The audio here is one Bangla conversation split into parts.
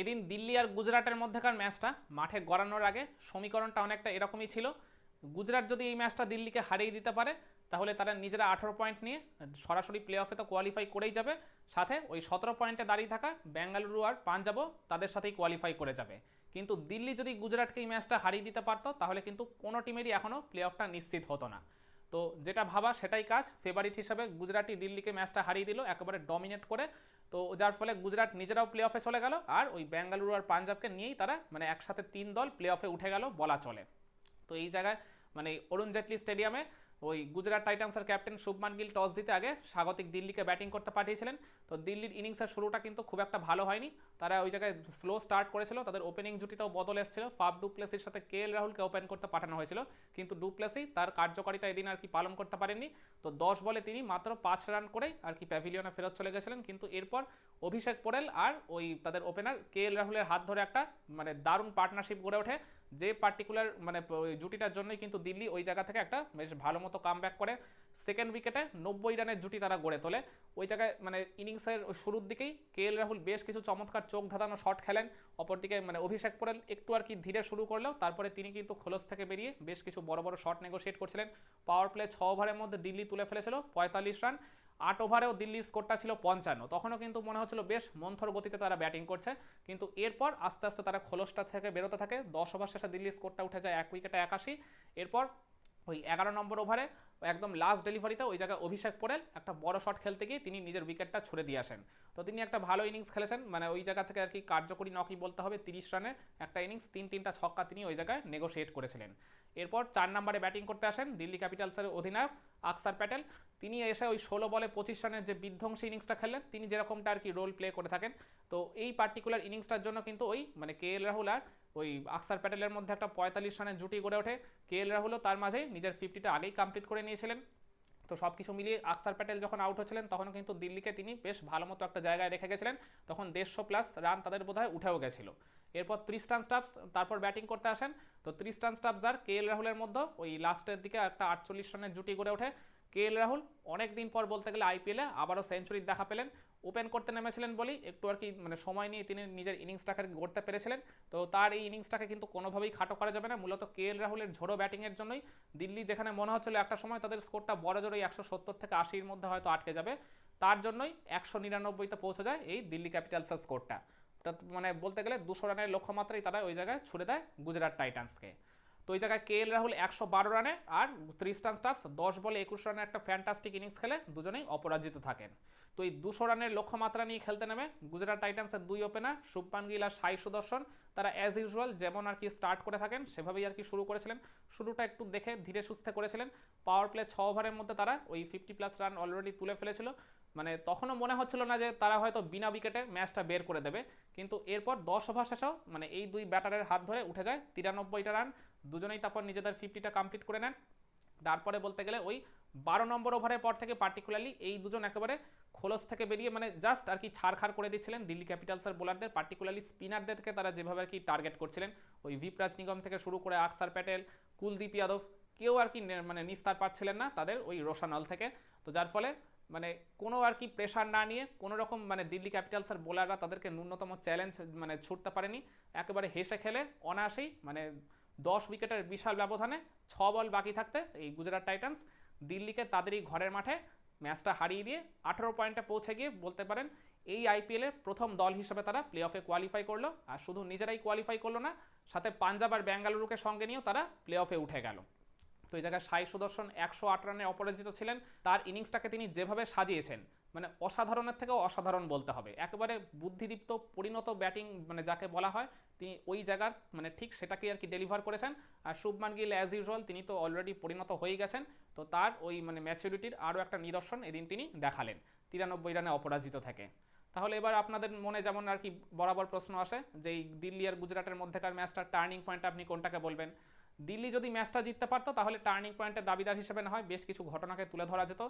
এদিন দিল্লি আর গুজরাটের মধ্যেকার ম্যাচটা মাঠে গড়ানোর আগে সমীকরণটা অনেকটা এরকমই ছিল। গুজরাট যদি এই ম্যাচটা দিল্লিকে হারিয়ে দিতে পারে, তাহলে তারা নিজেরা আঠারো পয়েন্ট নিয়ে সরাসরি প্লে অফে তো কোয়ালিফাই করেই যাবে। সাথে ওই সতেরো পয়েন্টে দাঁড়িয়ে থাকা বেঙ্গালুরু আর পাঞ্জাবও তাদের সাথেই কোয়ালিফাই করে যাবে। কিন্তু দিল্লি যদি গুজরাটকে এই ম্যাচটা হারিয়ে দিতে পারতো, তাহলে কিন্তু কোনো টিমেরই এখনও প্লে অফটা নিশ্চিত হতো না। তো যেটা ভাবা সেটাই কাজ। ফেভারিট হিসাবে গুজরাটি দিল্লিকে ম্যাচটা হারিয়ে দিল, একেবারে ডমিনেট করে। তো যার ফলে গুজরাট নিজেরাও প্লে অফে চলে গেল, আর ওই বেঙ্গালুরু আর পাঞ্জাবকে নিয়েই তারা মানে একসাথে তিন দল প্লে অফে উঠে গেল, বলা চলে। তো এই জায়গায় মানে অরুণ জেটলি স্টেডিয়ামে ওই গুজরাট টাইটান্সের ক্যাপ্টেন শুভমান গিল টস দিতে আগে স্বাগতিক দিল্লিকে ব্যাটিং করতে পাঠিয়েছিলেন। তো দিল্লির ইনিংসের শুরুটা কিন্তু খুব একটা ভালো হয়নি। তারা ওই জায়গায় স্লো স্টার্ট করেছিল, তাদের ওপেনিং জুটিতেও বদল এসেছিল। ফাফ ডুপ্লেসির সাথে কে এল রাহুলকে ওপেন করতে পাঠানো হয়েছিল, কিন্তু ডুপ্লেসি তার কার্যকারিতা এদিন আর কি পালন করতে পারেননি। তো দশ বলে তিনি মাত্র পাঁচ রান করেই আর কি প্যাভিলিয়নে ফেরত চলে গেছিলেন, কিন্তু এরপর অভিষেক পোরেল আর ওই তাদের ওপেনার কে এল রাহুলের হাত ধরে একটা মানে দারুণ পার্টনারশিপ গড়ে ওঠে। যে পার্টিকুলার মানে জুটিটার জন্যই কিন্তু দিল্লি ওই জায়গা থেকে একটা বেশ ভালো মতো কাম করে। সেকেন্ড উইকেটে নব্বই রানের জুটি তারা গড়ে তোলে। ওই জায়গায় মানে ইনিংসের শুরুর দিকেই কে এল রাহুল বেশ কিছু চমৎকার চোখ ধাঁধানো শট খেলেন। অপরদিকে মানে অভিষেক পোরেল একটু আর কি ধীরে শুরু করলেও তারপরে তিনি কিন্তু খোলস থেকে বেরিয়ে বেশ কিছু বড় বড় শট নেগোশিয়েট করছিলেন। পাওয়ার প্লে ছ ওভারের মধ্যে দিল্লি তুলে ফেলেছিল পঁয়তাল্লিশ রান। আট ওভারেও দিল্লির স্কোরটা ছিল পঞ্চান্ন। তখনও কিন্তু মনে হচ্ছিল বেশ মন্থর গতিতে তারা ব্যাটিং করছে। কিন্তু এরপর আস্তে আস্তে তারা খোলসটা থেকে বেরোতে থাকে। দশ ওভার শেষে দিল্লির স্কোরটা উঠে যায় এক উইকেটে একাশি। এরপর ওই এগারো নম্বর ওভারে একদম লাস্ট ডেলিভারিতে ওই জায়গায় অভিষেক পড়েল একটা বড় শট খেলতে গিয়ে তিনি নিজের উইকেটটা ছুড়ে দিয়ে আসেন। তো তিনি একটা ভালো ইনিংস খেলেছেন মানে ওই জায়গা থেকে আর কি কার্যকরী নকই বলতে হবে, তিরিশ রানের একটা ইনিংস তিন তিনটা ছক্কা তিনি ওই জায়গায় নেগোশিয়েট করেছিলেন। এরপর চার নম্বরে ব্যাটিং করতে আসেন দিল্লি ক্যাপিটালসের অধিনায়ক আকসার প্যাটেল। তিনি এসে ওই ষোলো বলে পঁচিশ রানের যে বিধ্বংসী ইনিংসটা খেললেন, তিনি যেরকমটা আর কি রোল প্লে করে থাকেন। তো এই পার্টিকুলার ইনিংসটার জন্য কিন্তু ওই মানে কে এল রাহুল আর ওই আকসার প্যাটেলের মধ্যে একটা পঁয়তাল্লিশ রানের জুটি গড়ে ওঠে। কে এল রাহুলও তার মাঝে নিজের ফিফটিটা আগেই কমপ্লিট করে নিয়েছিলেন। তো সব কিছু মিলিয়ে আকসার প্যাটেল যখন আউট হচ্ছিলেন তখন কিন্তু দিল্লিকে তিনি বেশ ভালো মতো একটা জায়গায় রেখে গেছিলেন। তখন দেড়শো প্লাস রান তাদের বোধহয় উঠেও গেছিল। এরপর ত্রিশ ত্রিস্টান স্টাফস তারপর ব্যাটিং করতে আসেন। তো ত্রিশ ত্রিস্টান স্টাফস আর কে এল রাহুলের মধ্যে ওই লাস্টের দিকে একটা আটচল্লিশ রানের জুটি গড়ে ওঠে। কে এল রাহুল অনেক দিন পর বলতে গেলে আইপিএলে আবারও সেঞ্চুরির দেখা পেলেন। ওপেন করতে নেমেছিলেন বলেই একটু আর কি মানে সময় নিয়ে তিনি নিজের ইনিংসটাকে গড়তে পেরেছিলেন। তো তার এই ইনিংসটাকে কিন্তু কোনোভাবেই খাটো করা যাবে না। মূলত কে এল রাহুলের ঝোড়ো ব্যাটিংয়ের জন্যই দিল্লি যেখানে মনে হচ্ছিল একটা সময় তাদের স্কোরটা বড় জোরে একশো সত্তর থেকে আশির মধ্যে হয়তো আটকে যাবে, তার জন্যই একশো নিরানব্বইতে পৌঁছে যায় এই দিল্লি ক্যাপিটালসের স্কোরটা। মানে বলতে গেলে দুশো রানের লক্ষ্যমাত্রাই তারা ওই জায়গায় ছুড়ে দেয় গুজরাট টাইটান্সকে। তো ওই জায়গায় কে এল রাহুল একশো বারো রানে আর ত্রিস্টান স্টাফস দশ বলে একুশ রানে একটা ফ্যান্টাস্টিক ইনিংস খেলে দুজনেই অপরাজিত থাকেন। তো এই দুশো রানের লক্ষ্যমাত্রা নিয়ে খেলতে নেমে গুজরাট টাইটান্সের দুই ওপেনার শুভমান গিল আর সাই সুদর্শন, তারা অ্যাজ ইউজুয়াল যেমন আর কি স্টার্ট করে থাকেন, সেভাবেই আর কি শুরু করেছিলেন। শুরুটা একটু দেখে ধীরে সুস্থে করেছিলেন। পাওয়ার প্লে ছ ওভারের মধ্যে তারা ওই ফিফটি প্লাস রান অলরেডি তুলে ফেলেছিল। মানে তখনও মনে হচ্ছিল না যে তারা হয়তো বিনা উইকেটে ম্যাচটা বের করে দেবে। কিন্তু এরপর দশ ওভার শেষেও মানে এই দুই ব্যাটারের হাত ধরে উঠে যায় তিরানব্বইটা রান দুজনেই তারপর নিজেদের ফিফটিটা কমপ্লিট করে নেন। তারপরে বলতে গেলে ওই বারো নম্বর ওভারের পর থেকে পার্টিকুলারলি এই দুজন একেবারে খোলস থেকে বেরিয়ে মানে জাস্ট আর কি ছাড়খাড় করে দিচ্ছিলেন দিল্লি ক্যাপিটালসের বোলারদের পার্টিকুলারলি স্পিনারদেরকে তারা যেভাবে আর কি টার্গেট করছিলেন। ওই ভিপরাজ নিগম থেকে শুরু করে আকসার প্যাটেল, কুলদীপ যাদব, কেউ আর কি মানে নিস্তার পাচ্ছিলেন না তাদের ওই রোশানল থেকে। তো যার ফলে মানে কোনো আর কি প্রেশার না নিয়ে কোনো রকম মানে দিল্লি ক্যাপিটালসের বোলাররা তাদেরকে ন্যূনতম চ্যালেঞ্জ মানে ছুটতে পারেনি। একেবারে হেসে খেলে অনায়াসেই মানে দশ উইকেটের বিশাল ব্যবধানে ছ বল বাকি থাকতে এই গুজরাট টাইটান্স দিল্লিকে তাদেরই ঘরের মাঠে ম্যাচটা হারিয়ে দিয়ে আঠারো পয়েন্টে পৌঁছে গিয়ে বলতে পারেন এই আইপিএলের প্রথম দল হিসেবে তারা প্লে অফে কোয়ালিফাই করল। আর শুধু নিজেরাই কোয়ালিফাই করল না, সাথে পাঞ্জাব আর বেঙ্গালুরুকে সঙ্গে নিয়েও তারা প্লে অফে উঠে গেল। তো এই জায়গায় সাই সুদর্শন একশো আট রানে অপরাজিত ছিলেন। তার ইনিংসটাকে তিনি যেভাবে সাজিয়েছেন মানে অসাধারণের থেকেও অসাধারণ বলতে হবে। একেবারে বুদ্ধিদীপ্ত, পরিণত ব্যাটিং মানে যাকে বলা হয়, তিনি ওই জায়গার মানে ঠিক সেটাকে আর কি ডেলিভার করেছেন। আর শুভমান গিল অ্যাজ ইউজুয়াল তিনি তো অলরেডি পরিণত হয়ে গেছেন। তো তার ওই মানে ম্যাচুরিটির আরও একটা নিদর্শন এদিন তিনি দেখালেন। তিরানব্বই রানে অপরাজিত থেকে। তাহলে এবার আপনাদের মনে যেমন আর কি বরাবর প্রশ্ন আসে, যে দিল্লি আর গুজরাটের মধ্যেকার ম্যাচটার টার্নিং পয়েন্ট আপনি কোনটাকে বলবেন? দিল্লি যদি ম্যাচটা জিততে পারতো, তাহলে টার্নিং পয়েন্টের দাবিদার হিসেবে না হয় বেশ কিছু ঘটনাকে তুলে ধরা যেত।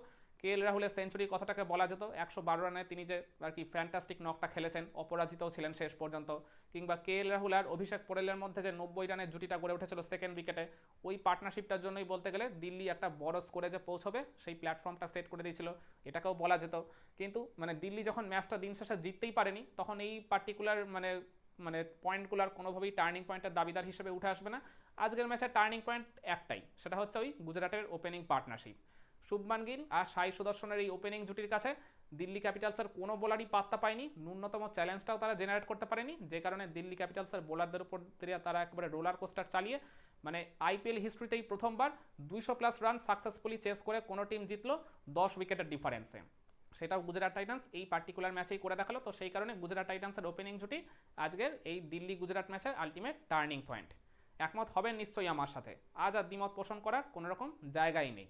কে এল রাহুলের সেঞ্চুরি কথাটাকে বলা যেত। একশো বারো রানে তিনি যে আর কি ফ্যান্টাস্টিক নকটা খেলেছেন, অপরাজিতও ছিলেন শেষ পর্যন্ত। কিংবা কে এল রাহুল আর অভিষেক পোরেলের মধ্যে যে নব্বই রানের জুটিটা গড়ে উঠেছিল সেকেন্ড উইকেটে ওই পার্টনারশিপটার জন্যই বলতে গেলে দিল্লি একটা বড় স্কোরে যে পৌঁছবে, সেই প্ল্যাটফর্মটা সেট করে দিয়েছিল। এটাকেও বলা যেত। কিন্তু মানে দিল্লি যখন ম্যাচটা দিন শেষে জিততেই পারেনি, তখন এই পার্টিকুলার মানে মানে পয়েন্টগুলো আর কোনোভাবেই টার্নিং পয়েন্টের দাবিদার হিসেবে উঠে আসবে না। আজকের ম্যাচের টার্নিং পয়েন্ট একটাই, সেটা হচ্ছে ওই গুজরাটের ওপেনিং পার্টনারশিপ শুভমান গিল আর সাই সুদর্শনের এই ওপেনিং জুটির কাছে দিল্লি ক্যাপিটালসের কোনো বোলারই পাত্তা পায়নি, ন্যূনতম চ্যালেঞ্জটাও তারা জেনারেট করতে পারেনি, যে কারণে দিল্লি ক্যাপিটালসের বোলারদের উপর দিয়ে তারা একেবারে রোলার কোস্টার চালিয়ে মানে আইপিএল হিস্ট্রিতেই প্রথমবার দুইশো প্লাস রান সাকসেসফুলি চেস করে কোনো টিম জিতলো দশ উইকেটের ডিফারেন্সে সেটাও গুজরাট টাইটান্স এই পার্টিকুলার ম্যাচেই করে দেখাল, তো সেই কারণে গুজরাট টাইটান্সের ওপেনিং জুটি আজকের এই দিল্লি গুজরাট ম্যাচের আলটিমেট টার্নিং পয়েন্ট একমত হবেন নিশ্চয়ই আমার সাথে। আজ আর দ্বিমত পোষণ করার কোনো রকম জায়গাই নেই।